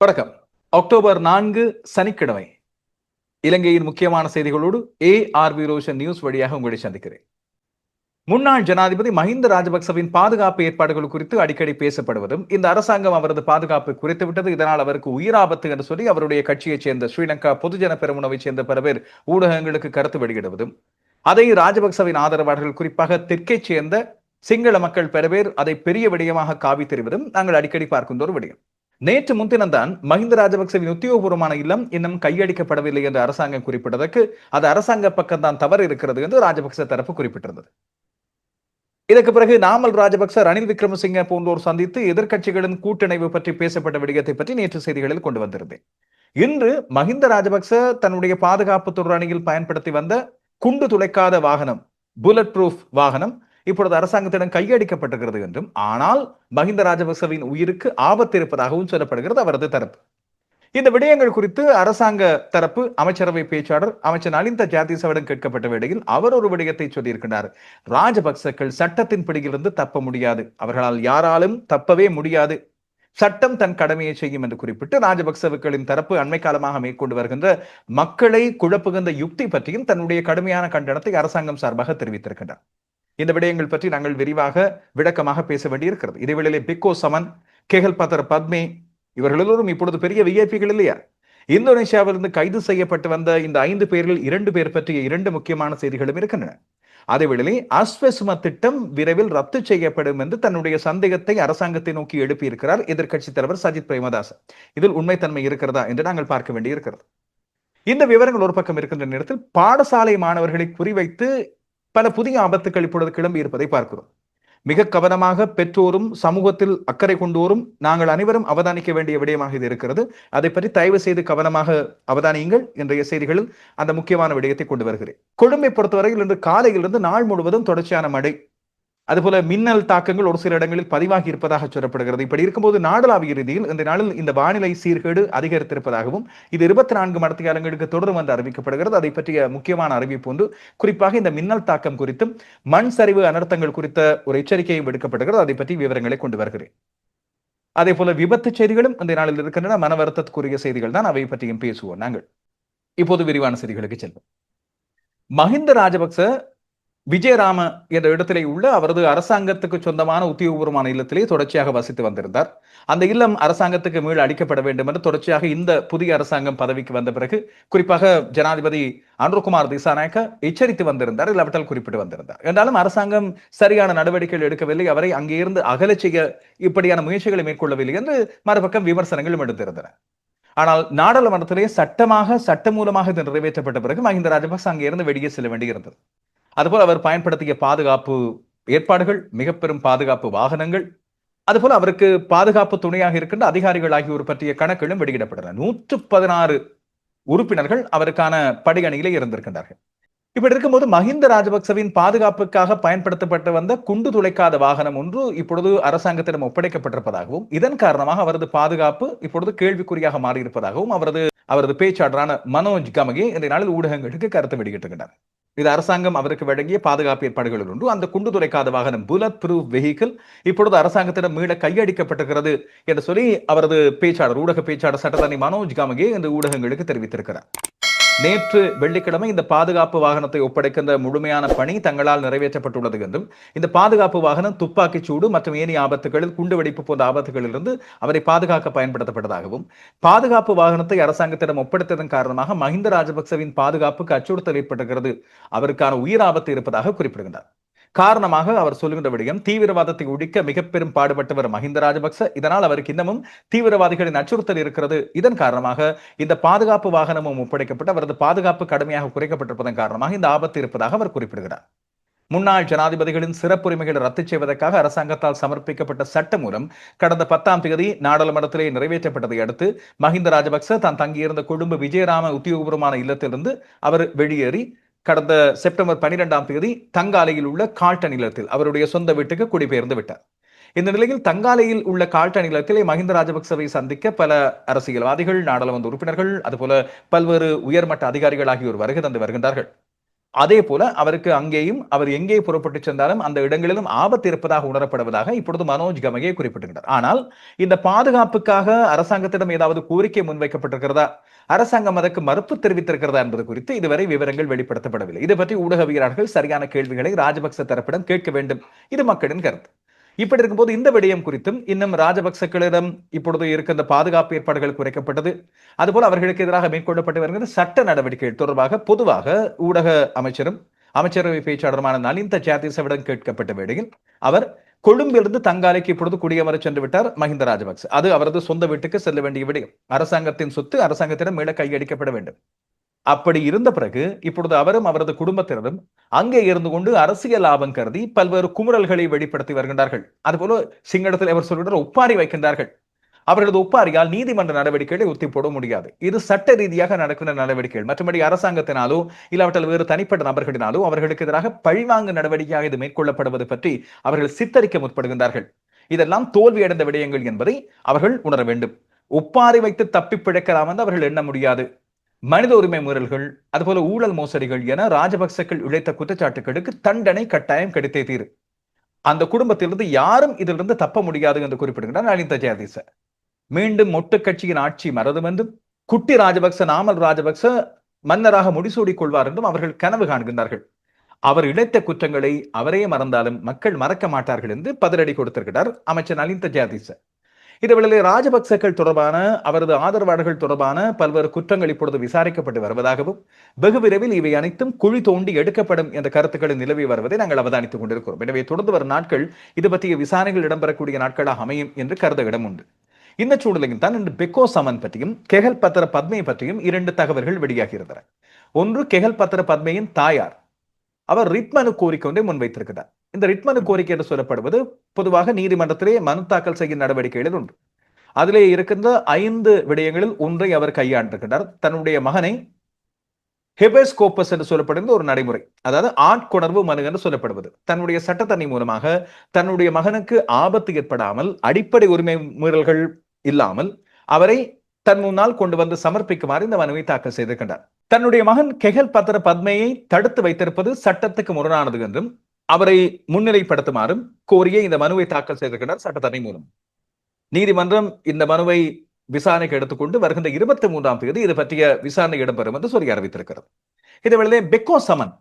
வணக்கம். அக்டோபர் நான்கு சனிக்கிழமை. இலங்கையின் முக்கியமான செய்திகளோடு A R V Roshan news வழியாக உங்களை சந்திக்கிறேன். முன்னாள் ஜனாதிபதி மஹிந்த ராஜபக்சவின் பாதுகாப்பு ஏற்பாடுகள் குறித்து அடிக்கடி பேசப்படுவதும் இந்த அரசாங்கம் அவரது பாதுகாப்பு குறைத்துவிட்டது இதனால் அவருக்கு உயிராபத்து என்று சொல்லி அவருடைய கட்சியைச் சேர்ந்த ஸ்ரீலங்கா பொதுஜன பெருமுனவைச் சேர்ந்த பல பேர் ஊடகங்களுக்கு கருத்து வெளியிடுவதும் அதை ராஜபக்சவின் ஆதரவாளர்கள் குறிப்பாக தெற்கைச் சேர்ந்த சிங்கள மக்கள் பல பேர் அதை பெரிய விடயமாக காவி தெரிவதும் நாங்கள் அடிக்கடி பார்க்கின்ற ஒரு விடயம். நேற்று முன்தினம்தான் மஹிந்த ராஜபக்சவின் உத்தியோகபூர்வமான இல்லம் இன்னும் கையடிக்கப்படவில்லை என்று அரசாங்கம் குறிப்பிட்டதற்கு அது அரசாங்க பக்கம்தான் தவறு இருக்கிறது என்று ராஜபக்ச தரப்பு குறிப்பிட்டிருந்தது. இதற்கு பிறகு நாமல் ராஜபக்ச ரணில் விக்ரமசிங்க போன்றோர் சந்தித்து எதிர்க்கட்சிகளின் கூட்டணிவு பற்றி பேசப்பட்ட விடயத்தை பற்றி நேற்று செய்திகளில் கொண்டு வந்திருந்தேன். இன்று மஹிந்த ராஜபக்ச தன்னுடைய பாதுகாப்பு துறையில் பயன்படுத்தி வந்த குண்டு துளைக்காத வாகனம் புல்லட் ப்ரூஃப் வாகனம் இப்பொழுது அரசாங்கத்திடம் கையடிக்கப்பட்டிருக்கிறது என்றும் ஆனால் மஹிந்த ராஜபக்சவின் உயிருக்கு ஆபத்து இருப்பதாகவும் சொல்லப்படுகிறது அவரது தரப்பு. இந்த விடயங்கள் குறித்து அரசாங்க தரப்பு அமைச்சரவை பேச்சாளர் அமைச்சர் நலிந்த ஜாதிசவிடம் கேட்கப்பட்ட வேளையில் அவர் ஒரு விடயத்தை சொல்லியிருக்கிறார் ராஜபக்சக்கள் சட்டத்தின் பிடியிலிருந்து தப்ப முடியாது. அவர்களால் யாராலும் தப்பவே முடியாது. சட்டம் தன் கடமையை செய்யும் என்று குறிப்பிட்டு ராஜபக்சவுக்களின் தரப்பு அண்மை காலமாக மேற்கொண்டு வருகின்ற மக்களை குழப்புகின்ற யுக்தி பற்றியும் தன்னுடைய கடுமையான கண்டனத்தை அரசாங்கம் சார்பாக தெரிவித்திருக்கின்றார். இந்த விடயங்கள் பற்றி நாங்கள் விரிவாக விளக்கமாக பேச வேண்டியிருக்கிறது. இதேவேளையிலே பிக்கோ சமன் கேகல் பத்தர் பத்மே இவர்கள் எல்லோரும் இப்பொழுது பெரிய விஐபிகள் இல்லையா? இந்தோனேஷியாவிலிருந்து கைது செய்யப்பட்டு வந்த இந்த ஐந்து பேரில் இரண்டு பேர் பற்றிய இரண்டு முக்கியமான செய்திகளும் இருக்கின்றன. அதேவேளையில் அஸ்வசும திட்டம் விரைவில் ரத்து செய்யப்படும் என்று தன்னுடைய சந்தேகத்தை அரசாங்கத்தை நோக்கி எழுப்பியிருக்கிறார் எதிர்க்கட்சி தலைவர் சஜித் பிரேமதாஸ். இதில் உண்மைத்தன்மை இருக்கிறதா என்று நாங்கள் பார்க்க வேண்டியிருக்கிறது. இந்த விவரங்கள் ஒரு பக்கம் இருக்கின்ற நேரத்தில் பாடசாலை மாணவர்களை குறிவைத்து பல புதிய ஆபத்துக்கள் இப்பொழுது கிளம்பி இருப்பதை பார்க்கிறோம். மிக கவனமாக பெற்றோரும் சமூகத்தில் அக்கறை கொண்டோரும் நாங்கள் அனைவரும் அவதானிக்க வேண்டிய விடயமாக இது இருக்கிறது. அதை பற்றி தயவு செய்து கவனமாக அவதானியுங்கள் இன்றைய செய்திகளில். அந்த முக்கியமான விடயத்தை கொண்டு வருகிறேன். கொழும்பை பொறுத்தவரையில் இன்று காலையிலிருந்து நாள் முழுவதும் தொடர்ச்சியான மழை அதுபோல மின்னல் தாக்கங்கள் ஒரு சில இடங்களில் பதிவாகி இருப்பதாக சொல்லப்படுகிறது. இப்படி இருக்கும்போது நாடளாவிய ரீதியில் இந்த நாளில் இந்த வானிலை சீர்கேடு அதிகரித்திருப்பதாகவும் இது இருபத்தி நான்கு மடத்தியாலங்களுக்கு தொடரும் என்று அறிவிக்கப்படுகிறது. அதை பற்றிய முக்கியமான அறிவிப்பு ஒன்று குறிப்பாக இந்த மின்னல் தாக்கம் குறித்தும் மண் சரிவு அனர்த்தங்கள் குறித்த ஒரு எச்சரிக்கையும் விடுக்கப்படுகிறது. அதை பற்றி விவரங்களை கொண்டு வருகிறேன். அதே போல விபத்து செய்திகளும் இந்த நாளில் இருக்கின்றன. மன வருத்தத்துக்குரிய செய்திகள் தான். அவை பற்றியும் பேசுவோம் நாங்கள். இப்போது விரிவான செய்திகளுக்கு செல்வோம். மஹிந்த ராஜபக்ச விஜயராம என்ற இடத்திலே உள்ள அவரது அரசாங்கத்துக்கு சொந்தமான உத்தியோகபூர்வமான இல்லத்திலே தொடர்ச்சியாக வசித்து வந்திருந்தார். அந்த இல்லம் அரசாங்கத்துக்கு மீள் அளிக்கப்பட வேண்டும் என்று தொடர்ச்சியாக இந்த புதிய அரசாங்கம் பதவிக்கு வந்த பிறகு குறிப்பாக ஜனாதிபதி அனுர்குமார் திசாநாயக்க எச்சரித்து வந்திருந்தார் இல்லாவிட்டால் குறிப்பிட்டு வந்திருந்தார். என்றாலும் அரசாங்கம் சரியான நடவடிக்கைகள் எடுக்கவில்லை அவரை அங்கிருந்து அகல செய்ய இப்படியான முயற்சிகளை மேற்கொள்ளவில்லை என்று மறுபக்கம் விமர்சனங்களும் எடுத்திருந்தன. ஆனால் நாடாளுமன்றத்திலே சட்டமாக சட்ட மூலமாக இது நிறைவேற்றப்பட்ட பிறகு மஹிந்த ராஜபக்ச அங்கிருந்து வெளியே செல்ல வேண்டியிருந்தது. அதுபோல் அவர் பயன்படுத்திய பாதுகாப்பு ஏற்பாடுகள் மிக பெரும் பாதுகாப்பு வாகனங்கள் அதுபோல் அவருக்கு பாதுகாப்பு துணையாக இருக்கின்ற அதிகாரிகள் ஆகியோர் பற்றிய கணக்குகளும் வெளியிடப்பட்டன. நூற்று பதினாறு உறுப்பினர்கள் அவருக்கான படையணியிலே இருந்திருக்கின்றார்கள். இப்படி இருக்கும்போது மஹிந்த ராஜபக்சவின் பாதுகாப்புக்காக பயன்படுத்தப்பட்டு வந்த குண்டு துளைக்காத வாகனம் ஒன்று இப்பொழுது அரசாங்கத்திடம் ஒப்படைக்கப்பட்டிருப்பதாகவும் இதன் காரணமாக அவரது பாதுகாப்பு இப்பொழுது கேள்விக்குறியாக மாறியிருப்பதாகவும் அவரது அவரது பேச்சாளரான மனோஜ் கமகி இந்த நாளில் ஊடகங்களுக்கு கருத்து வெளியிட்டிருக்கின்றனர் இது அரசாங்கம் அவருக்கு வழங்கிய பாதுகாப்பு ஏற்பாடுகளில் ஒன்று அந்த குண்டு துளைக்காத வாகனம் புலட் ப்ரூஃப் வெஹிக்கிள் இப்பொழுது அரசாங்கத்திடம் மீள கையடிக்கப்பட்டிருக்கிறது என்று சொல்லி அவரது பேச்சாளர் ஊடக பேச்சாளர் சட்டத்தனி மனோஜ் காமகே இந்த ஊடகங்களுக்கு தெரிவித்திருக்கிறார். நேற்று வெள்ளிக்கிழமை இந்த பாதுகாப்பு வாகனத்தை ஒப்படைக்கின்ற முழுமையான பணி தங்களால் நிறைவேற்றப்பட்டுள்ளது என்றும் இந்த பாதுகாப்பு வாகனம் துப்பாக்கி சூடு மற்றும் ஏனைய ஆபத்துகளில் குண்டு வெடிப்பு போன்ற ஆபத்துகளிலிருந்து அவரை பாதுகாக்க பயன்படுத்தப்பட்டதாகவும் பாதுகாப்பு வாகனத்தை அரசாங்கத்திடம் ஒப்படைத்ததன் காரணமாக மஹிந்த ராஜபக்சவின் பாதுகாப்புக்கு அச்சுறுத்தல் ஏற்பட்டிருக்கிறது. அவருக்கான உயிர் ஆபத்து இருப்பதாக குறிப்பிடுகின்றார். காரணமாக அவர் சொல்லுகின்ற விடயம் தீவிரவாதத்தை ஒழிக்க மிக பெரும் பாடுபட்டவர் மஹிந்த ராஜபக்ச. இதனால் அவருக்கு இன்னமும் தீவிரவாதிகளின் அச்சுறுத்தல் இருக்கிறது. இதன் காரணமாக இந்த பாதுகாப்பு வாகனமும் ஒப்படைக்கப்பட்டு அவரது பாதுகாப்பு கடுமையாக குறைக்கப்பட்டிருப்பதன் காரணமாக இந்த ஆபத்து இருப்பதாக அவர் குறிப்பிடுகிறார். முன்னாள் ஜனாதிபதிகளின் சிறப்புரிமைகளை ரத்து செய்வதற்காக அரசாங்கத்தால் சமர்ப்பிக்கப்பட்ட சட்ட மூலம் கடந்த பத்தாம் தேதி நாடாளுமன்றத்திலே நிறைவேற்றப்பட்டதை அடுத்து மஹிந்த ராஜபக்ச தான் தங்கியிருந்த கொழும்பு விஜயராம உத்தியோகபூர்வமான இல்லத்திலிருந்து அவர் வெளியேறி கடந்த செப்டம்பர் பனிரெண்டாம் தேதி தங்காலையில் உள்ள கால்ட்ட நிலத்தில் அவருடைய சொந்த வீட்டுக்கு குடிபெயர்ந்து விட்டார். இந்த நிலையில் தங்காலையில் உள்ள கால்ட்ட நிலத்தில் மஹிந்த ராஜபக்சவை சந்திக்க பல அரசியல்வாதிகள் நாடாளுமன்ற உறுப்பினர்கள் அதுபோல பல்வேறு உயர்மட்ட அதிகாரிகள் ஆகியோர் வருகை தந்து வருகின்றார்கள். அதே போல அவருக்கு அங்கேயும் அவர் எங்கே புறப்பட்டு சென்றாலும் அந்த இடங்களிலும் ஆபத்து இருப்பதாக உணரப்படுவதாக இப்பொழுது மனோஜ் கமகே குறிப்பிட்டிருக்கிறார். ஆனால் இந்த பாதுகாப்புக்காக அரசாங்கத்திடம் ஏதாவது கோரிக்கை முன்வைக்கப்பட்டிருக்கிறதா? அரசாங்கம் அதற்கு மறுப்பு தெரிவித்திருக்கிறதா என்பது குறித்து இதுவரை விவரங்கள் வெளிப்படுத்தப்படவில்லை. இது பற்றி ஊடகவியலாளர்கள் சரியான கேள்விகளை ராஜபக்ச தரப்பிடம் கேட்க வேண்டும். இது மக்களின் கருத்து. இப்படி இருக்கும்போது இந்த விடயம் குறித்தும் இன்னும் ராஜபக்சக்களிடம் இப்பொழுது இருக்கின்ற பாதுகாப்பு ஏற்பாடுகள் குறைக்கப்பட்டது. அதுபோல் அவர்களுக்கு எதிராக மேற்கொள்ளப்பட்டு வருகிற சட்ட நடவடிக்கைகள் தொடர்பாக பொதுவாக ஊடக அமைச்சரும் அமைச்சரவை பேச்சாளருமான நலிந்த ஜாதிசவிடம் கேட்கப்பட்ட வேளையில் அவர் கொழும்பிலிருந்து தங்காலைக்கு இப்பொழுது குடியமர சென்று விட்டார் மஹிந்த ராஜபக்ச. அது அவரது சொந்த வீட்டுக்கு செல்ல வேண்டிய விடயம். அரசாங்கத்தின் சொத்து அரசாங்கத்திடம் மீள கையடிக்கப்பட வேண்டும். அப்படி இருந்த பிறகு இப்பொழுது அவரும் அவரது குடும்பத்தினரும் அங்கே இருந்து கொண்டு அரசியல் லாபம் கருதி பல்வேறு குமுறல்களை வெளிப்படுத்தி வருகின்றார்கள். அதுபோல சிங்களத்தில் அவர் சொல்கிறார் ஒப்பாரி வைக்கின்றார்கள். அவர்களது ஒப்பாரியால் நீதிமன்ற நடவடிக்கைகளை ஒத்தி போட முடியாது. இது சட்ட ரீதியாக நடக்கின்ற நடவடிக்கைகள். மற்றபடி அரசாங்கத்தினாலோ இல்லாவற்றில் வேறு தனிப்பட்ட நபர்களினாலோ அவர்களுக்கு எதிராக பழிவாங்கு நடவடிக்கையாக இது மேற்கொள்ளப்படுவது பற்றி அவர்கள் சித்தரிக்க முற்படுகின்றார்கள். இதெல்லாம் தோல்வியடைந்த விடயங்கள் என்பதை அவர்கள் உணர வேண்டும். ஒப்பாரி வைத்து தப்பி பிழைக்கலாம் என்று அவர்கள் எண்ண முடியாது. மனித உரிமை மீறல்கள் அதுபோல ஊழல் மோசடிகள் என ராஜபக்சக்கள் இழைத்த குற்றச்சாட்டுகளுக்கு தண்டனை கட்டாயம் கிடைத்தே தீரு அந்த குடும்பத்திலிருந்து யாரும் இதிலிருந்து தப்ப முடியாது என்று குறிப்பிடுகிறார் நலிந்த ஜெயதீச. மீண்டும் மொட்டு கட்சியின் ஆட்சி மறதும் என்றும் குட்டி ராஜபக்ச நாமல் ராஜபக்ச மன்னராக முடிசூடிக் கொள்வார் என்றும் அவர்கள் கனவு காண்கின்றார்கள். அவர் இழைத்த குற்றங்களை அவரே மறந்தாலும் மக்கள் மறக்க மாட்டார்கள் என்று பதிலடி கொடுத்திருக்கிறார் அமைச்சர் நலிந்த ஜெயதீச. இதுவேளை ராஜபக்சக்கள் தொடர்பான அவரது ஆதரவாளர்கள் தொடர்பான பல்வேறு குற்றங்கள் இப்பொழுது விசாரிக்கப்பட்டு வருவதாகவும் வெகு விரைவில் இவை அனைத்தும் குழி தோண்டி எடுக்கப்படும் என்ற கருத்துக்களை நிலவி வருவதை நாங்கள் அவதானித்துக் கொண்டிருக்கிறோம். எனவே தொடர்ந்து வரும் நாட்கள் இது பற்றிய விசாரணைகள் இடம்பெறக்கூடிய நாட்களாக அமையும் என்று கருத இடம் உண்டு. இந்த சூழலில் தான் இன்று பெக்கோ சமன் பற்றியும் கெகல் பத்திர பத்மை பற்றியும் இரண்டு தகவல்கள் வெளியாகியிருந்தன ஒன்று கெகல் பத்திர பத்மையின் தாயார். அவர் ரிட்மனு கோரிக்கை ஒன்றை முன்வைத்திருக்கிறார். இந்த ரிட்மனு கோரிக்கை என்று சொல்லப்படுவது பொதுவாக நீதிமன்றத்திலே மனு தாக்கல் செய்யும் நடவடிக்கைகளில் ஒன்று. அதிலே இருக்கின்ற ஐந்து விடயங்களில் ஒன்றை அவர் கையாண்டிருக்கிறார் தன்னுடைய மகனை ஹெபஸ்கோப்பஸ் என்று சொல்லப்படுகிற ஒரு நடைமுறை அதாவது ஆட்கொணர்வு மனு என்று சொல்லப்படுவது. தன்னுடைய சட்டத்தண்ணி மூலமாக தன்னுடைய மகனுக்கு ஆபத்து ஏற்படாமல் அடிப்படை உரிமை மீறல்கள் இல்லாமல் அவரை தன் முன்னால் கொண்டு வந்து சமர்ப்பிக்குமாறு இந்த மனுவை தாக்கல் செய்திருக்கின்றார். தன்னுடைய மகன் கெகல் பத்திர பத்மையை தடுத்து வைத்திருப்பது சட்டத்துக்கு முரணானது என்றும் அவரை முன்னிலைப்படுத்துமாறும் கோரிய இந்த மனுவை தாக்கல் செய்திருக்கிறார் சட்டத்தரணி மூலம். நீதிமன்றம் இந்த மனுவை விசாரணைக்கு எடுத்துக்கொண்டு வருகின்ற இருபத்தி மூன்றாம் தேதி இது பற்றிய விசாரணை இடம்பெறும் என்று சொல்லி அறிவித்திருக்கிறது. இதேவேளை பெக்கோ சமன்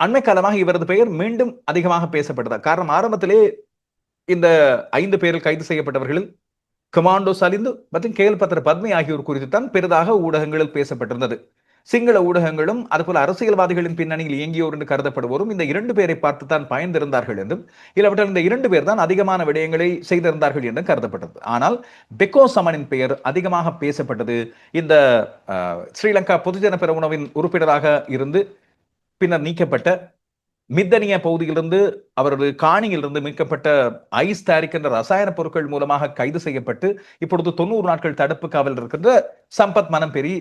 அண்மை காலமாக இவரது பெயர் மீண்டும் அதிகமாக பேசப்பட்டதா காரணம் ஆரம்பத்திலே இந்த ஐந்து பேரில் கைது செய்யப்பட்டவர்களில் கமாண்டோ சலிந்து மற்றும் கேள்பத்திர பத்மி பத்மை ஆகியோர் குறித்து தான் பெரிதாக ஊடகங்களில் பேசப்பட்டிருந்தது. சிங்கள ஊடகங்களும் அதுபோல அரசியல்வாதிகளின் பின்னணியில் இயங்கியோர் என்று கருதப்படுவோரும் இந்த இரண்டு பேரை பார்த்து தான் பயந்திருந்தார்கள் என்றும் இல்லாவற்றில் இந்த இரண்டு பேர் தான் அதிகமான விடயங்களை செய்திருந்தார்கள் என்றும் கருதப்பட்டது. ஆனால் பெக்கோ சமனின் பெயர் அதிகமாக பேசப்பட்டது இந்த ஸ்ரீலங்கா பொதுஜன பெருமுனவின் உறுப்பினராக இருந்து பின்னர் நீக்கப்பட்ட மித்தனிய பகுதியிலிருந்து அவரது காணியிலிருந்து மீட்கப்பட்ட ஐஸ் தயாரிக்கின்ற ரசாயன பொருட்கள் மூலமாக கைது செய்யப்பட்டு இப்பொழுது தொண்ணூறு நாட்கள் தடுப்பு காவல் இருக்கின்ற சம்பத் மனம்பெரி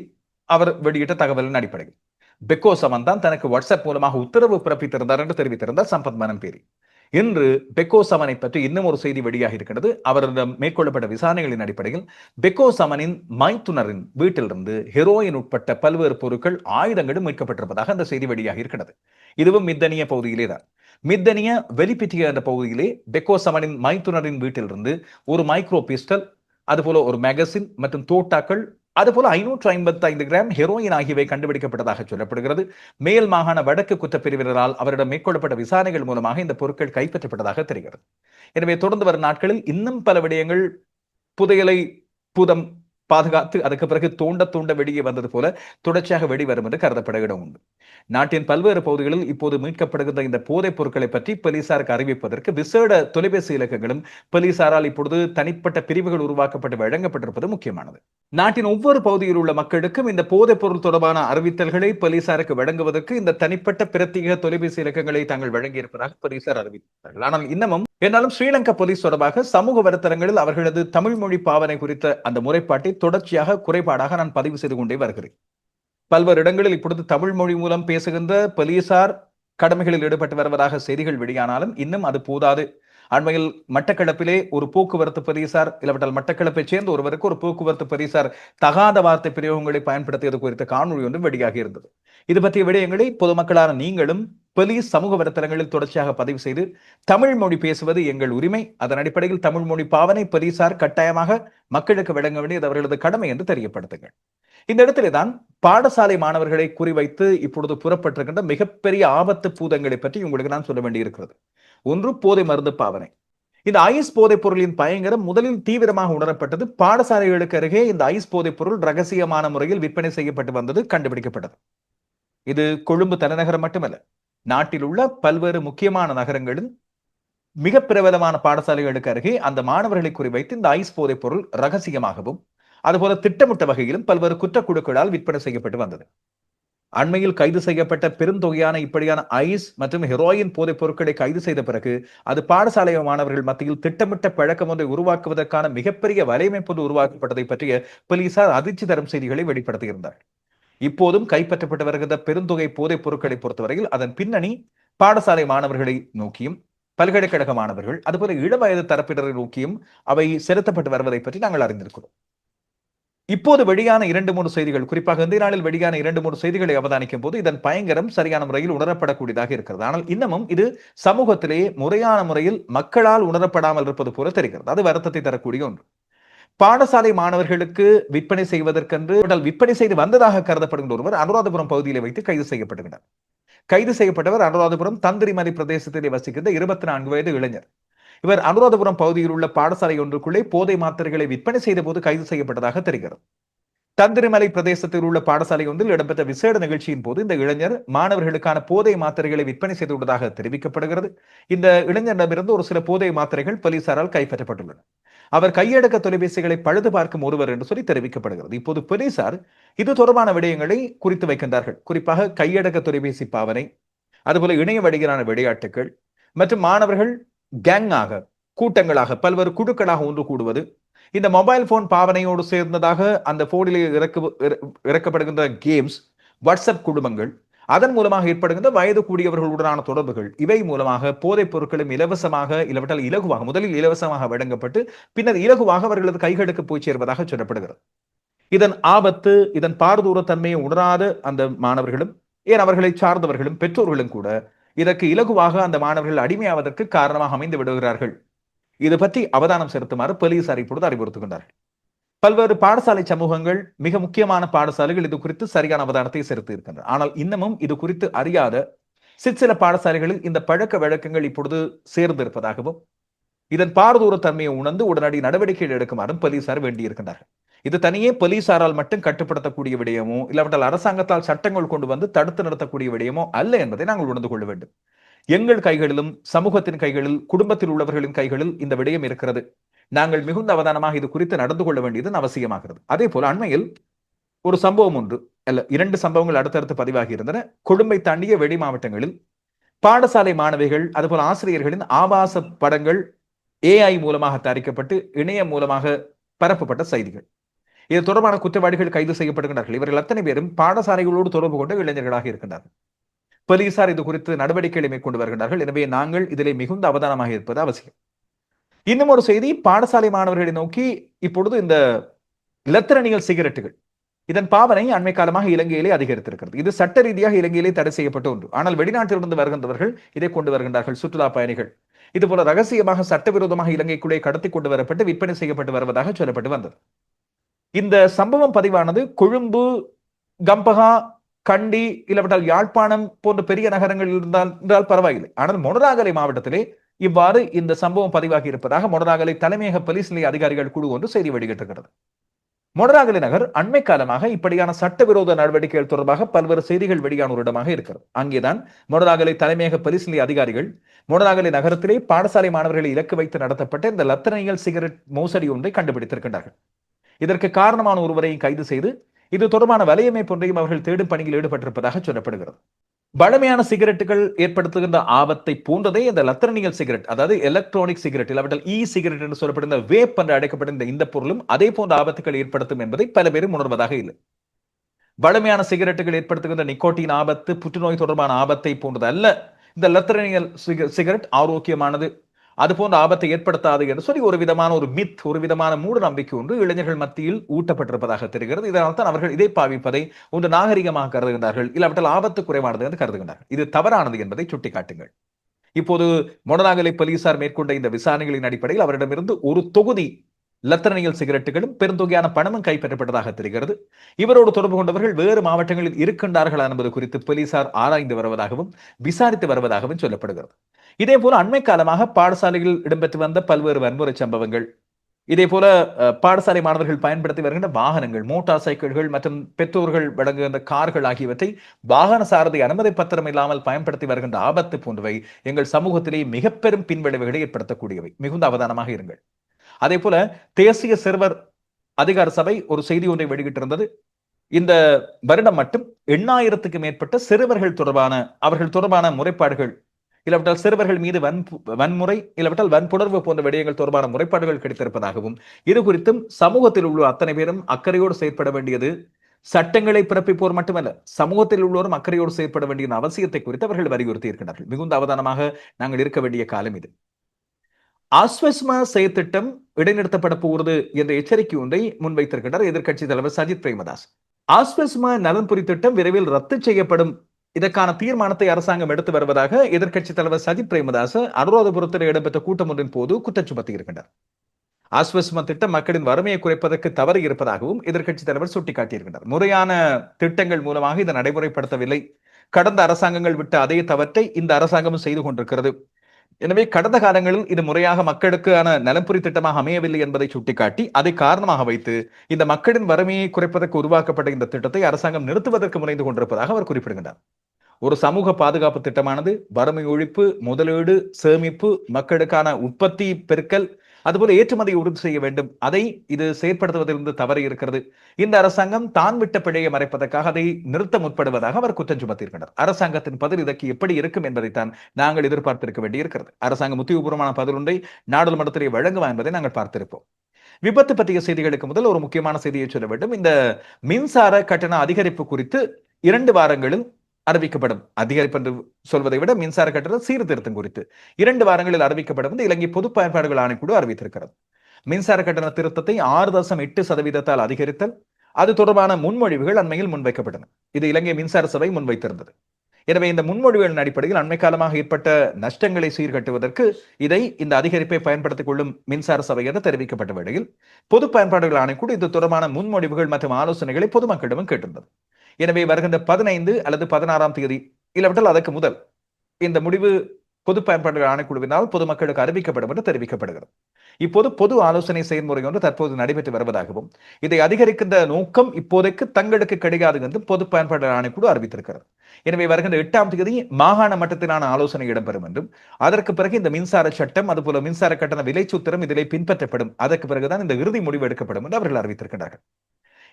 அவர் வெளியிட்ட தகவலின் அடிப்படையில். பெக்கோ சமன் தான் தனக்கு வாட்ஸ்அப் மூலமாக உத்தரவு பிறப்பித்திருந்தார் என்று தெரிவித்திருந்தார் சம்பத் மனம்பேரி இன்று பெக்கோ சமனை பற்றி இன்னும் ஒரு செய்தி வெளியாக இருக்கிறது. அவரிடம் மேற்கொள்ளப்பட்ட விசாரணைகளின் அடிப்படையில் பெக்கோ சமனின் மைத்துனரின் வீட்டிலிருந்து ஹெரோயின் உட்பட்ட பல்வேறு பொருட்கள் ஆயுதங்களும் மீட்கப்பட்டிருப்பதாக அந்த செய்தி வெளியாக இருக்கிறது. இதுவும் மித்தனிய பகுதியிலே தான். மித்தனிய வெளிப்பிட்டிய என்ற பகுதியிலே பெக்கோ சமனின் மைத்துனரின் வீட்டிலிருந்து ஒரு மைக்ரோ பிஸ்டல் அதுபோல ஒரு மேகசின் மற்றும் தோட்டாக்கள் அதுபோல ஐநூற்று ஐம்பத்தி ஐந்து கிராம் ஹெரோயின் ஆகியவை கண்டுபிடிக்கப்பட்டதாக சொல்லப்படுகிறது. மேல் மாகாண வடக்கு குற்றப்பிரிவினரால் அவரிடம் மேற்கொள்ளப்பட்ட விசாரணைகள் மூலமாக இந்த பொருட்கள் கைப்பற்றப்பட்டதாக தெரிகிறது. எனவே தொடர்ந்து வரும் நாட்களில் இன்னும் பல விடயங்கள் புதையலை புதம் பாதுகாத்து அதுக்கு பிறகு தோண்ட தோண்ட வெளியே வந்தது போல தொடர்ச்சியாக வெளிவரும் என்று கருதப்பட இடம் உண்டு நாட்டின் பல்வேறு பகுதிகளில் இப்போது மீட்கப்படுகின்ற இந்த போதைப் பொருட்களை பற்றி போலீசாருக்கு அறிவிப்பதற்கு விசேட தொலைபேசி இலக்கங்களும் போலீசாரால் இப்பொழுது தனிப்பட்ட பிரிவுகள் உருவாக்கப்பட்டு வழங்கப்பட்டிருப்பது முக்கியமானது. நாட்டின் ஒவ்வொரு பகுதியில் உள்ள மக்களுக்கும் இந்த போதைப் பொருள் தொடர்பான அறிவித்தல்களை போலீசாருக்கு வழங்குவதற்கு இந்த தனிப்பட்ட பிரத்யேக தொலைபேசி இலக்கங்களை தாங்கள் வழங்கியிருப்பதாக போலீசார் அறிவித்தார்கள். ஆனால் இன்னமும் என்றாலும் ஸ்ரீலங்கா போலீஸ் தொடர்பாக சமூக வலைத்தளங்களில் அவர்களது தமிழ் மொழி பாவனை குறித்த அந்த முறைப்பாட்டை தொடர்ச்சியாக குறைபாடாக நான் பதிவு செய்து கொண்டே வருகிறேன். பல்வேறு இடங்களில் இப்பொழுது தமிழ் மொழி மூலம் பேசுகின்ற போலீசார் கடமைகளில் ஈடுபட்டு வருவதாக செய்திகள் வெளியானாலும் இன்னும் அது போதாது. அண்மையில் மட்டக்களப்பிலே ஒரு போக்குவரத்து பரிசார் இல்லாவிட்டால் மட்டக்களப்பை சேர்ந்த ஒருவருக்கு ஒரு போக்குவரத்து பரிசார் தகாத வார்த்தை பிரயோகங்களை பயன்படுத்தியது குறித்த காணொலி ஒன்றும் வெளியாகி இருந்தது. இது பற்றிய விடயங்களை பொதுமக்களான நீங்களும் போலீஸ் சமூக வலைத்தளங்களில் தொடர்ச்சியாக பதிவு செய்து தமிழ் மொழி பேசுவது எங்கள் உரிமை. அதன் அடிப்படையில் தமிழ் மொழி பாவனை போலீசார் கட்டாயமாக மக்களுக்கு வழங்க வேண்டியது அவர்களது கடமை என்று தெரியப்படுத்துங்கள். இந்த இடத்திலே தான் பாடசாலை மாணவர்களை குறிவைத்து இப்பொழுது புறப்பட்டிருக்கின்ற மிகப்பெரிய ஆபத்து பூதங்களை பற்றி உங்களுக்கு நான் சொல்ல வேண்டியிருக்கிறது. ஒன்று போதை மருந்து பாவனை. இந்த ஐஸ் போதைப் பொருளின் பயங்கரம் முதலில் தீவிரமாக உணரப்பட்டது. பாடசாலைகளுக்கு அருகே இந்த ஐஸ் போதைப் பொருள் ரகசியமான முறையில் விற்பனை செய்யப்பட்டு வந்தது கண்டுபிடிக்கப்பட்டது. இது கொழும்பு தலைநகரம் மட்டுமல்ல நாட்டில் உள்ள பல்வேறு முக்கியமான நகரங்களில் மிக பிரபலமான பாடசாலைகளுக்கு அருகே அந்த மாணவர்களை குறிவைத்து இந்த ஐஸ் போதைப் பொருள் ரகசியமாகவும் அதுபோல திட்டமிட்ட வகையிலும் பல்வேறு குற்றக்குழுக்களால் விற்பனை செய்யப்பட்டு வந்தது. அண்மையில் கைது செய்யப்பட்ட பெருந்தொகையான இப்படியான ஐஸ் மற்றும் ஹெரோயின் போதைப் பொருட்களை கைது செய்த பிறகு அது பாடசாலை மாணவர்கள் மத்தியில் திட்டமிட்ட பழக்கம் ஒன்றை உருவாக்குவதற்கான மிகப்பெரிய வலையமைப்பு உருவாக்கப்பட்டதை பற்றிய போலீசார் அதிர்ச்சி தரும் செய்திகளை வெளிப்படுத்தியிருந்தார். இப்போதும் கைப்பற்றப்பட்டு வருகின்ற பெருந்தொகை போதைப் பொருட்களை பொறுத்தவரையில் அதன் பின்னணி பாடசாலை மாணவர்களை நோக்கியும் பல்கலைக்கழக மாணவர்கள் அதுபோல இளவயது தரப்பினரை நோக்கியும் அவை செலுத்தப்பட்டு வருவதை பற்றி நாங்கள் அறிந்திருக்கிறோம். இப்போது வெளியான இரண்டு மூணு செய்திகள் குறிப்பாக இந்த நாளில் வெளியான இரண்டு மூணு செய்திகளை அவதானிக்கும் போது இதன் பயங்கரம் சரியான முறையில் உணரப்படக்கூடியதாக இருக்கிறது. ஆனால் இன்னமும் இது சமூகத்திலேயே முறையான முறையில் மக்களால் உணரப்படாமல் இருப்பது போல தெரிகிறது. அது வருத்தத்தை தரக்கூடிய ஒன்று. பாடசாலை மாணவர்களுக்கு விற்பனை செய்வதற்கென்று விற்பனை செய்து வந்ததாக கருதப்படுகின்ற ஒருவர் அனுராதபுரம் பகுதியில் வைத்து கைது செய்யப்படுகிறார் கைது செய்யப்பட்டவர் அனுராதபுரம் தந்திரிமலை பிரதேசத்திலே வசிக்கின்ற இருபத்தி நான்கு வயது இளைஞர். இவர் அனுராதபுரம் பகுதியில் உள்ள பாடசாலை ஒன்றுக்குள்ளே போதை மாத்திரைகளை விற்பனை செய்த போது கைது செய்யப்பட்டதாக தெரிகிறது. தந்திரிமலை பிரதேசத்தில் உள்ள பாடசாலை ஒன்றில் இடம்பெற்ற விசேட நிகழ்ச்சியின் போது இந்த இளைஞர் மாணவர்களுக்கான போதை மாத்திரைகளை விற்பனை செய்துள்ளதாக தெரிவிக்கப்படுகிறது. இந்த இளைஞரிடமிருந்து ஒரு சில போதை மாத்திரைகள் போலீசாரால் கைப்பற்றப்பட்டுள்ளன. அவர் கையடக்க தொலைபேசிகளை பழுது பார்க்கும் ஒருவர் என்று சொல்லி தெரிவிக்கப்படுகிறது. இப்போது போலீசார் இது தொடர்பான விடயங்களை குறித்து வைக்கின்றார்கள். குறிப்பாக கையடக்க தொலைபேசி பாவனை அதுபோல இணைய வழியிலான விளையாட்டுகள் மற்றும் மாணவர்கள் கேங்காக கூட்டங்களாக பல்வேறு குழுக்களாக ஒன்று கூடுவது. இந்த மொபைல் போன் பாவனையோடு சேர்ந்ததாக அந்த போனிலே இறக்கு இறக்கப்படுகின்ற கேம்ஸ் வாட்ஸ்அப் குடும்பங்கள் அதன் மூலமாக ஏற்படுகின்ற வயது கூடியவர்களுடனான தொடர்புகள் இவை மூலமாக போதைப் பொருட்களும் இலவசமாக இல்லாவிட்டால் இலகுவாக முதலில் இலவசமாக வழங்கப்பட்டு பின்னர் இலகுவாக அவர்களது கைகளுக்கு போய் சேர்வதாக சொல்லப்படுகிறது. இதன் ஆபத்து இதன் பாரதூர தன்மையை உணராத அந்த மாணவர்களும் ஏன் அவர்களை சார்ந்தவர்களும் பெற்றோர்களும் கூட இதற்கு இலகுவாக அந்த மாணவர்கள் அடிமையாவதற்கு காரணமாக அமைந்து விடுகிறார்கள். இது பற்றி அவதானம் செலுத்துமாறு போலீசார் இப்பொழுது அறிவுறுத்துகின்றார்கள். பல்வேறு பாடசாலை சமூகங்கள் மிக முக்கியமான பாடசாலைகள் இது குறித்து சரியான அவதானத்தை செலுத்தி இருக்கின்றன. ஆனால் இன்னமும் இது குறித்து அறியாத சிற்சில பாடசாலைகளில் இந்த பழக்க வழக்கங்கள் இப்பொழுது சேர்ந்திருப்பதாகவும் இதன் பாரதூர தன்மையை உணர்ந்து உடனடி நடவடிக்கைகள் எடுக்குமாறும் போலீசார் வேண்டியிருக்கின்றார்கள். இது தனியே போலீசாரால் மட்டும் கட்டுப்படுத்தக்கூடிய விடயமோ இல்லாவிட்டால் அரசாங்கத்தால் சட்டங்கள் கொண்டு வந்து தடுத்து நிறுத்தக்கூடிய விடயமோ அல்ல என்பதை நாங்கள் உணர்ந்து கொள்ள வேண்டும். எங்கள் கைகளிலும் சமூகத்தின் கைகளில் குடும்பத்தில் உள்ளவர்களின் கைகளில் இந்த விடயம் இருக்கிறது. நாங்கள் மிகுந்த அவதானமாக இது குறித்து நடந்து கொள்ள வேண்டியது அவசியமாகிறது. அதே போல அண்மையில் ஒரு சம்பவம் ஒன்று அல்ல இரண்டு சம்பவங்கள் அடுத்தடுத்து பதிவாகி இருந்தன. கொடுமை தாண்டிய வெளி மாவட்டங்களில் பாடசாலை மாணவிகள் அதுபோல ஆசிரியர்களின் ஆபாச படங்கள் ஏஐ மூலமாக தயாரிக்கப்பட்டு இணையம் மூலமாக பரப்பப்பட்ட செய்திகள். இது தொடர்பான குற்றவாளிகள் கைது செய்யப்படுகின்றார்கள். இவர்கள் அத்தனை பேரும் பாடசாலைகளோடு தொடர்பு கொண்ட இளைஞர்களாக இருக்கின்றார்கள் போலீசார் இது குறித்து நடவடிக்கைகளை மேற்கொண்டு வருகின்றார்கள். எனவே நாங்கள் இதிலே மிகுந்த அவதானமாக இருப்பது அவசியம். இன்னும் ஒரு செய்தி பாடசாலை மாணவர்களை நோக்கி இப்பொழுது இந்த இலத்திரனியல் சிகரெட்டுகள் இதன் பாவனை அண்மை காலமாக இலங்கையிலே அதிகரித்திருக்கிறது. இது சட்ட ரீதியாக இலங்கையிலே தடை செய்யப்பட்ட ஒன்று. ஆனால் வெளிநாட்டிலிருந்து வருகின்றவர்கள் இதை கொண்டு வருகின்றார்கள். சுற்றுலா பயணிகள். இதுபோல ரகசியமாக சட்டவிரோதமாக இலங்கைக்குள்ளே கடத்தி கொண்டு வரப்பட்டு விற்பனை செய்யப்பட்டு வருவதாக சொல்லப்பட்டு வந்தது. இந்த சம்பவம் பதிவானது கொழும்பு கம்பகா கண்டி இல்லவிட்டால் யாழ்ப்பாணம் போன்ற பெரிய நகரங்கள் இருந்தால் என்றால் பரவாயில்லை. ஆனால் மொனராகலை மாவட்டத்திலே இவ்வாறு இந்த சம்பவம் பதிவாகி இருப்பதாக மொனராகலை தலைமையக போலீஸ் நிலைய அதிகாரிகள் குழு ஒன்று செய்தி வெளியிட்டிருக்கிறது. மொனராகலை நகர் அண்மை காலமாக இப்படியான சட்டவிரோத நடவடிக்கைகள் தொடர்பாக பல்வேறு செய்திகள் வெளியான ஒரு இடமாக இருக்கிறது. அங்கேதான் மொனராகலை தலைமையக போலீஸ் நிலைய அதிகாரிகள் மொனராகலை நகரத்திலே பாடசாலை மாணவர்களை இலக்கு வைத்து நடத்தப்பட்ட இந்த லத்தனையல் சிகரெட் மோசடி ஒன்றை கண்டுபிடித்திருக்கின்றார்கள். இதற்கு காரணமான ஒருவரையும் கைது செய்து இது தொடர்பான வலையமைப்பு ஒன்றையும் அவர்கள் தேடும் பணியில் ஈடுபட்டிருப்பதாக சொல்லப்படுகிறது. பழமையான சிகரெட்டுகள் ஏற்படுத்துகின்ற ஆபத்தை போன்றதே இந்த லத்திரனியல் சிகரெட் அதாவது எலக்ட்ரானிக் சிகரெட் இல்லாவிட்டால் இ சிகரெட் என்று சொல்லப்படுகிற வேப் என்று அழைக்கப்படுகின்ற இந்த பொருளும் அதே போன்ற ஆபத்துகள் ஏற்படுத்தும் என்பதை பல பேரும் உணர்வதாக இல்லை. பழமையான சிகரெட்டுகள் ஏற்படுத்துகின்ற நிக்கோட்டின் ஆபத்து புற்றுநோய் தொடர்பான ஆபத்தை போன்றது அல்ல இந்த லத்திரனியல் சிகரெட் ஆரோக்கியமானது அது போன்ற ஆபத்தை ஏற்படுத்தாது என்று சொல்லி ஒரு விதமான ஒரு மித் ஒரு விதமான மூட நம்பிக்கை ஒன்று இளைஞர்கள் மத்தியில் ஊட்டப்பட்டிருப்பதாக தெரிகிறது. இதனால் தான் அவர்கள் இதை பாவிப்பதை ஒன்று நாகரிகமாக கருதுகின்றார்கள். இல்லாவிட்டால் ஆபத்து குறைவானது என்று கருதுகின்றார்கள். இது தவறானது என்பதை சுட்டிக்காட்டுங்கள். இப்போது மொடநாகலை போலீசார் மேற்கொண்ட இந்த விசாரணைகளின் அடிப்படையில் அவரிடமிருந்து ஒரு தொகுதி லத்தரணியல் சிகரெட்டுகளும் பெருந்தொகையான பணமும் கைப்பற்றப்பட்டதாக தெரிகிறது. இவரோடு தொடர்பு கொண்டவர்கள் வேறு மாவட்டங்களில் இருக்கின்றார்கள் என்பது குறித்து போலீசார் ஆராய்ந்து வருவதாகவும் விசாரித்து வருவதாகவும் சொல்லப்படுகிறது. இதே போல அண்மை காலமாக பாடசாலைகளில் இடம்பெற்று வந்த பல்வேறு வன்முறை சம்பவங்கள் இதே போல பாடசாலை மாணவர்கள் பயன்படுத்தி வருகின்ற வாகனங்கள் மோட்டார் சைக்கிள்கள் மற்றும் பெற்றோர்கள் வழங்குகின்ற கார்கள் ஆகியவற்றை வாகன சாரதி அனுமதி பத்திரம் இல்லாமல் பயன்படுத்தி வருகின்ற ஆபத்து போன்றவை எங்கள் சமூகத்திலே மிக பெரும் பின்விளைவுகளை ஏற்படுத்தக்கூடியவை. மிகுந்த அவதானமாக இருங்கள். அதே போல தேசிய சிறுவர் அதிகார சபை ஒரு செய்தி ஒன்றை வெளியிட்டிருந்தது. இந்த வருடம் மட்டும் எண்ணாயிரத்துக்கு மேற்பட்ட சிறுவர்கள் தொடர்பான அவர்கள் தொடர்பான முறைப்பாடுகள் இல்லாவிட்டால் சிறுவர்கள் மீது வன் வன்முறை இல்லாவிட்டால் வன்புணர்வு போன்ற விடயங்கள் தொடர்பான முறைப்பாடுகள் கிடைத்திருப்பதாகவும் இது குறித்தும் சமூகத்தில் உள்ள அத்தனை பேரும் அக்கறையோடு செயற்பட வேண்டியது சட்டங்களை பிறப்பிப்போர் மட்டுமல்ல சமூகத்தில் உள்ளோரும் அக்கறையோடு செயற்பட வேண்டிய அவசியத்தை குறித்து அவர்கள் வலியுறுத்தி இருக்கின்றார்கள் மிகுந்த அவதானமாக நாங்கள் இருக்க வேண்டிய காலம் இது. ஆஸ்வஸ்மா செயற்திட்டம் இடைநிறுத்தப்பட போகிறது என்ற எச்சரிக்கை ஒன்றை முன்வைத்திருக்கின்றார் எதிர்க்கட்சி தலைவர் சஜித் பிரேமதாஸ். ஆஸ்வஸ்மா நலன்புரி திட்டம் விரைவில் ரத்து செய்யப்படும். இதற்கான தீர்மானத்தை அரசாங்கம் எடுத்து வருவதாக எதிர்க்கட்சி தலைவர் சஜித் பிரேமதாஸ் அனுராதபுரத்தில் இடம்பெற்ற கூட்டம் ஒன்றின் போது குற்றம் சுமத்தி இருக்கின்றார் திட்டம் மக்களின் வறுமையை குறைப்பதற்கு தவறு இருப்பதாகவும் எதிர்க்கட்சி தலைவர் சுட்டிக்காட்டியிருக்கின்றார் முறையான திட்டங்கள் மூலமாக இதை நடைமுறைப்படுத்தவில்லை. கடந்த அரசாங்கங்கள் விட்ட அதே தவற்றை இந்த அரசாங்கமும் செய்து கொண்டிருக்கிறது. எனவே கடந்த காலங்களில் இது முறையாக மக்களுக்கான நலம்புரி திட்டமாக அமையவில்லை என்பதை சுட்டிக்காட்டி அதை காரணமாக வைத்து இந்த மக்களின் வறுமையை குறைப்பதற்கு உருவாக்கப்பட்ட இந்த திட்டத்தை அரசாங்கம் நிறுத்துவதற்கு முனைந்து கொண்டிருப்பதாக அவர் குறிப்பிடுகின்றார். ஒரு சமூக பாதுகாப்பு திட்டமானது வறுமை ஒழிப்பு முதலீடு சேமிப்பு மக்களுக்கான உற்பத்தி பெருக்கல் அதுபோல ஏற்றுமதியை உறுதி செய்ய வேண்டும். அதை இது செயற்படுத்துவதிலிருந்து தவறு இருக்கிறது. இந்த அரசாங்கம் தான் விட்ட பிழையை மறைப்பதற்காக அதை நிறுத்த முற்படுவதாக அவர் குற்றம் சுமத்தியிருக்கிறார் அரசாங்கத்தின் பதில் இதற்கு எப்படி இருக்கும் என்பதைத்தான் நாங்கள் எதிர்பார்த்திருக்க வேண்டியிருக்கிறது. அரசாங்கம் உத்தியோகபூர்வமான பதில் ஒன்றை நாடாளுமன்றத்திலே வழங்குவா என்பதை நாங்கள் பார்த்திருப்போம். விபத்து பற்றிய செய்திகளுக்கு முதல் ஒரு முக்கியமான செய்தியை சொல்ல வேண்டும். இந்த மின்சார கட்டண அதிகரிப்பு குறித்து இரண்டு வாரங்களில் அறிவிக்கப்படும். அதிகரிப்பு என்று சொல்வதை விட மின்சார கட்டண சீர்திருத்தம் குறித்து. இரண்டு வாரங்களில் அறிவிக்கப்படும் என்று இலங்கை பொது பயன்பாடுகள் ஆணைக்குழு அறிவித்திருக்கிறது. மின்சார கட்டண திருத்தத்தை ஆறு தசம் எட்டு சதவீதத்தால் அதிகரித்தல் அது தொடர்பான முன்மொழிவுகள் அண்மையில் முன்வைக்கப்பட்டன. இது இலங்கை மின்சார சபை முன்வைத்திருந்தது. எனவே இந்த முன்மொழிவுகளின் அடிப்படையில் அண்மை காலமாக ஏற்பட்ட நஷ்டங்களை சீர்கட்டுவதற்கு இதை இந்த அதிகரிப்பை பயன்படுத்திக் கொள்ளும் மின்சார சபை என தெரிவிக்கப்பட்ட வேளையில் பொது பயன்பாடுகள் ஆணைக்குழு இது தொடர்பான முன்மொழிவுகள் மற்றும் ஆலோசனைகளை பொதுமக்களிடமும் கேட்டிருந்தது. எனவே வருகின்ற பதினைந்து அல்லது பதினாறாம் தேதி இல்லாவிட்டால் அதற்கு முதல் இந்த முடிவு பொது பயன்பாடுகள் ஆணைக்குழுவினால் பொதுமக்களுக்கு அறிவிக்கப்படும் என்று தெரிவிக்கப்படுகிறது. இப்போது பொது ஆலோசனை செயல்முறை ஒன்று தற்போது நடைபெற்று வருவதாகவும் இதை அதிகரிக்கின்ற நோக்கம் இப்போதைக்கு தங்களுக்கு கிடையாது என்றும் பொது பயன்பாடுகள் ஆணைக்குழு அறிவித்திருக்கிறது. எனவே வருகின்ற எட்டாம் தேதி மாகாண மட்டத்திலான ஆலோசனை இடம்பெறும் என்றும் அதற்கு பிறகு இந்த மின்சார சட்டம் அதுபோல மின்சார கட்டண விலை சூத்திரம் இதிலே பின்பற்றப்படும். அதற்கு பிறகுதான் இந்த இறுதி முடிவு எடுக்கப்படும் என்று அவர்கள் அறிவித்திருக்கிறார்கள்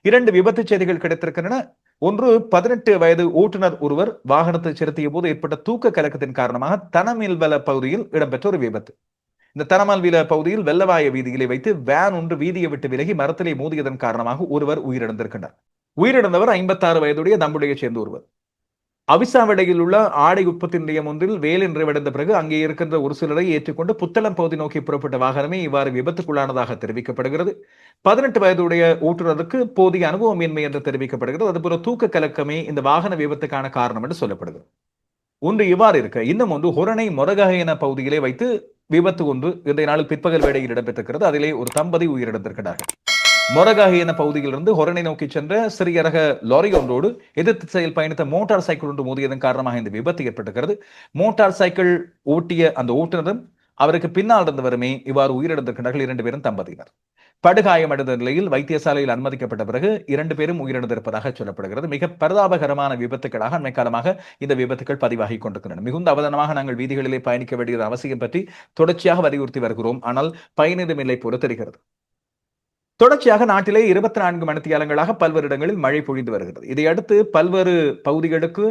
இரண்டு விபத்து செய்திகள் கிடைத்திருக்கின்றன. ஒன்று பதினெட்டு வயது ஓட்டுநர் ஒருவர் வாகனத்தை செலுத்திய போது ஏற்பட்ட தூக்க கலக்கத்தின் காரணமாக தனமில்வல பகுதியில் இடம்பெற்ற ஒரு விபத்து. இந்த தனமல்வில பகுதியில் வெள்ளவாய வீதியிலே வைத்து வேன் ஒன்று வீதியை விட்டு விலகி மரத்திலே மோதியதன் காரணமாக ஒருவர் உயிரிழந்திருக்கின்றார். உயிரிழந்தவர் ஐம்பத்தாறு வயதுடைய தம்புடைய சேர்ந்த ஒருவர். அவிசாவடையில் உள்ள ஆடை உற்பத்தி நிலையம் ஒன்றில் வேலை நிறைவடைந்த பிறகு அங்கே இருக்கின்ற ஒரு சிலரை ஏற்றுக்கொண்டு புத்தளம் பகுதி நோக்கி புறப்பட்ட வாகனமே இவ்வாறு விபத்துக்குள்ளானதாக தெரிவிக்கப்படுகிறது. பதினெட்டு வயதுடைய ஓட்டுநருக்கு போதிய அனுபவமின்மை என்று தெரிவிக்கப்படுகிறது. அதுபோல தூக்க கலக்கமே இந்த வாகன விபத்துக்கான காரணம் என்று சொல்லப்படுகிறது. ஒன்று இவ்வாறு இருக்க இன்னும் ஒன்று ஹொரணை மொரககையன பகுதியிலே வைத்து விபத்து ஒன்று இன்றைய நாளில் பிற்பகல் வேடையில் இடம்பெற்றிருக்கிறது. அதிலே ஒரு தம்பதி உயிரிழந்திருக்கிறார்கள். மொரகாகி என பகுதியிலிருந்து ஹொரணை நோக்கி சென்ற சிறிய ரக லாரி ஒன்றோடு எதிர் திசையில் பயணித்த மோட்டார் சைக்கிள் ஒன்று மோதியதன் காரணமாக இந்த விபத்து ஏற்பட்டிருக்கிறது. மோட்டார் சைக்கிள் ஓட்டிய அந்த ஓட்டுநரும் அவருக்கு பின்னால் இருந்தவருமே இவ்வாறு உயிரிழந்திருக்கிறார்கள் இரண்டு பேரும் தம்பதியினர். படுகாயமடைந்த நிலையில் வைத்தியசாலையில் அனுமதிக்கப்பட்ட பிறகு இரண்டு பேரும் உயிரிழந்திருப்பதாக சொல்லப்படுகிறது. மிக பரிதாபகரமான விபத்துக்களாக அண்மை காலமாக இந்த விபத்துகள் பதிவாகி கொண்டிருக்கின்றன. மிகுந்த அவதானமாக நாங்கள் வீதிகளிலே பயணிக்க வேண்டியது அவசியம் பற்றி தொடர்ச்சியாக வலியுறுத்தி வருகிறோம். ஆனால் பயனிடும் இல்லை போல தெரிகிறது. தொடர்ச்சியாக நாட்டிலே இருபத்தி நான்கு மணித்தியாலங்களாக பல்வேறு இடங்களில் மழை பொழிந்து வருகிறது. இதையடுத்து பல்வேறு பகுதிகளுக்கு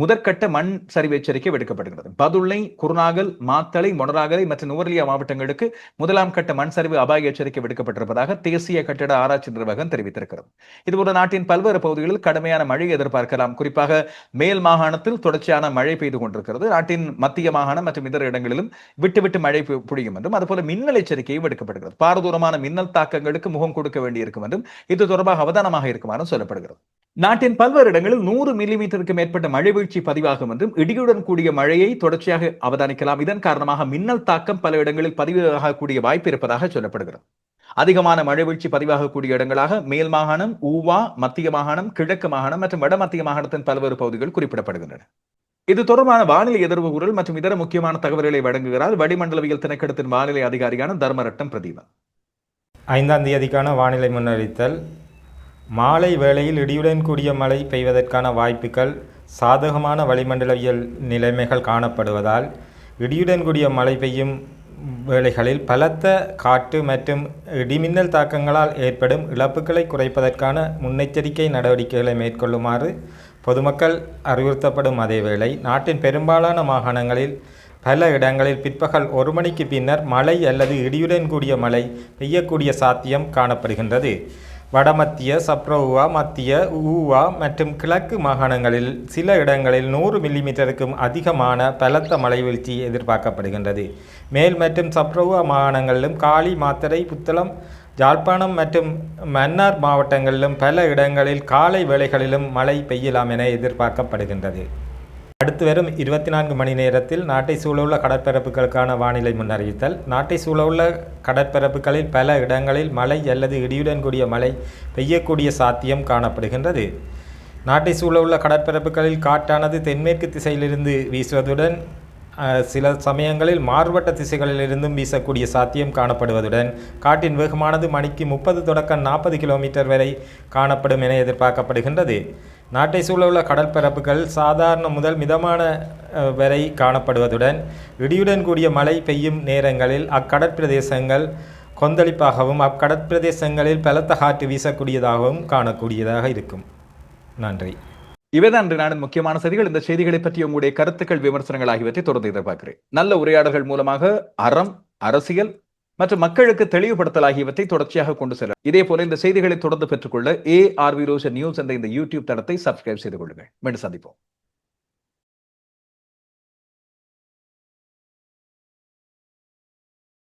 முதற்கட்ட மண் சரிவு எச்சரிக்கை விடுக்கப்படுகிறது. பதுளை குருநாகல் மாத்தளை மொனராகலை மற்றும் நுவரலியா மாவட்டங்களுக்கு முதலாம் கட்ட மண் சரிவு அபாய எச்சரிக்கை விடுக்கப்பட்டிருப்பதாக தேசிய கட்டட ஆராய்ச்சி நிர்வாகம் தெரிவித்திருக்கிறது. இதுபோல நாட்டின் பல்வேறு பகுதிகளில் கடுமையான மழை எதிர்பார்க்கலாம். குறிப்பாக மேல் மாகாணத்தில் தொடர்ச்சியான மழை பெய்து கொண்டிருக்கிறது. நாட்டின் மத்திய மாகாணம் மற்றும் இதர இடங்களிலும் விட்டு விட்டு மழை புழியும் என்றும் அதுபோல மின்னல் எச்சரிக்கையும் விடுக்கப்படுகிறது. பாரதூரமான மின்னல் தாக்கங்களுக்கு முகம் கொடுக்க வேண்டியிருக்கும் என்றும் இது தொடர்பாக அவதானமாக இருக்குமாறும் சொல்லப்படுகிறது. நாட்டின் பல்வேறு இடங்களில் நூறு மில்லிமீட்டருக்கு மேற்பட்ட மழை வீழ்ச்சி பதிவாகும் என்றும் இடியுடன் கூடிய மழையை தொடர்ச்சியாக அவதானிக்கலாம். இதன் காரணமாக மின்னல் தாக்கம் பல இடங்களில் பதிவாகக்கூடிய வாய்ப்பு இருப்பதாக சொல்லப்படுகிறது. அதிகமான மழை வீழ்ச்சி பதிவாகக்கூடிய இடங்களாக மேல் மாகாணம் ஊவா மத்திய மாகாணம் கிழக்கு மாகாணம் மற்றும் வட மத்திய மாகாணத்தின் பல்வேறு பகுதிகள் குறிப்பிடப்படுகின்றன. இது தொடர்பான வானிலை எதிர்வு குரல் மற்றும் இதர முக்கியமான தகவல்களை வழங்குகிறார் வடிமண்டலவியல் திணைக்கடத்தின் வானிலை அதிகாரியான தர்மரட்டம் பிரதீபன். ஐந்தாம் தேதிக்கான வானிலை முன்னறித்தல் மாலை வேளையில் இடியுடன் கூடிய மழை பெய்வதற்கான வாய்ப்புகள் சாதகமான வளிமண்டலவியல் நிலைமைகள் காணப்படுவதால் இடியுடன் கூடிய மழை பெய்யும் வேளைகளில் பலத்த காற்று மற்றும் இடிமின்னல் தாக்கங்களால் ஏற்படும் இழப்புகளை குறைப்பதற்கான முன்னெச்சரிக்கை நடவடிக்கைகளை மேற்கொள்ளுமாறு பொதுமக்கள் அறிவுறுத்தப்படும் அதேவேளை நாட்டின் பெரும்பாலான மாகாணங்களில் பல இடங்களில் பிற்பகல் ஒரு மணிக்கு பின்னர் மழை அல்லது இடியுடன் கூடிய மழை பெய்யக்கூடிய சாத்தியம் காணப்படுகின்றது. வடமத்திய சப்ரவுவா மத்திய ஊவா மற்றும் கிழக்கு மாகாணங்களில் சில இடங்களில் நூறு மில்லிமீட்டருக்கும் அதிகமான பலத்த மழை வீழ்ச்சி எதிர்பார்க்கப்படுகின்றது. மேல் மற்றும் சப்ரவுவா மாகாணங்களிலும் காளி மாத்தரை புத்தளம் யாழ்ப்பாணம் மற்றும் மன்னார் மாவட்டங்களிலும் பல இடங்களில் காலை வேளைகளிலும் மழை பெய்யலாம் என எதிர்பார்க்கப்படுகின்றது. அடுத்து வரும் இருபத்தி நான்கு மணி நேரத்தில் நாட்டை சூழவுள்ள கடற்பரப்புகளுக்கான வானிலை முன்னறிவித்தல். நாட்டை சூழவுள்ள கடற்பரப்புகளில் பல இடங்களில் மழை அல்லது இடியுடன் கூடிய மழை பெய்யக்கூடிய சாத்தியம் காணப்படுகின்றது. நாட்டை சூழவுள்ள கடற்பரப்புகளில் காற்றானது தென்மேற்கு திசையிலிருந்து வீசுவதுடன் சில சமயங்களில் மாறுபட்ட திசைகளிலிருந்தும் வீசக்கூடிய சாத்தியம் காணப்படுவதுடன் காற்றின் வேகமானது மணிக்கு முப்பது தொடக்கம் நாற்பது கிலோமீட்டர் வரை காணப்படும் என எதிர்பார்க்கப்படுகின்றது. நாட்டை சூழவுள்ள கடற்பரப்புகள் சாதாரண முதல் மிதமான வரை காணப்படுவதுடன் இடியுடன் கூடிய மழை பெய்யும் நேரங்களில் அக்கடற்பிரதேசங்கள் கொந்தளிப்பாகவும் அக்கடற்பிரதேசங்களில் பலத்த காற்று வீசக்கூடியதாகவும் காணக்கூடியதாக இருக்கும். நன்றி. இவைதான் இன்று நாளின் முக்கியமான செய்திகள். இந்த செய்திகளை பற்றி உங்களுடைய கருத்துக்கள் விமர்சனங்கள் ஆகியவற்றை தொடர்ந்து எதிர்பார்க்கிறேன். நல்ல உரையாடல்கள் மூலமாக அறம் அரசியல் மற்றும் மக்களுக்கு தெளிவுபடுத்தல் ஆகியவற்றை தொடர்ச்சியாக கொண்டு செல்ல இதே போல இந்த செய்திகளை தொடர்ந்து பெற்றுக்கொள்ள A R V Roshan news என்ற இந்த யூடியூப் தளத்தை சப்ஸ்கிரைப் செய்து கொள்ளுங்கள். மீண்டும் சந்திப்போம்.